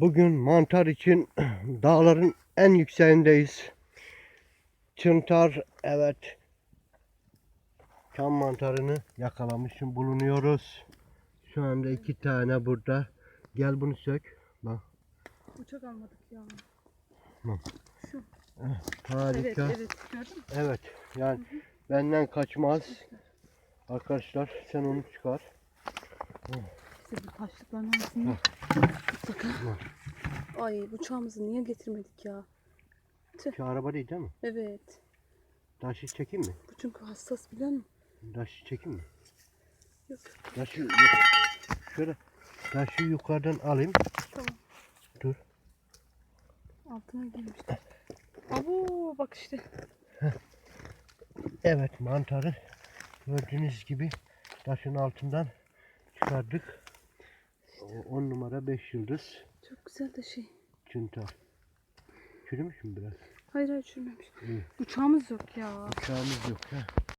Bugün mantar için dağların en yükseğindeyiz. Çıntar evet. Çam mantarını yakalamışım bulunuyoruz. Şu anda iki tane burada. Gel bunu sök. Bak Uçak almadık ya. Tamam. Şu. harika. Evet evet gördün mü? Evet yani benden kaçmaz. Arkadaşlar sen onu çıkar. İşte bu taşlıkların arasında. Mutlaka. Ay bıçağımızı niye getirmedik ya? Şu araba değil değil mi? Evet. Taşı çekeyim mi? Bu çünkü hassas biliyor musun? Taşı çekeyim mi? Yok. Taşı yok. Şöyle taşı yukarıdan alayım. Tamam. Dur. Altına girmişti. Abo bak işte. Evet mantarı gördüğünüz gibi taşın altından çıkardık. 10 numara 5 yıldız Çok güzel de şey. çıntar. Çürümüş mü biraz? Hayır hayır çürümemiş. İyi. Bıçağımız yok ya. Bıçağımız yok ha.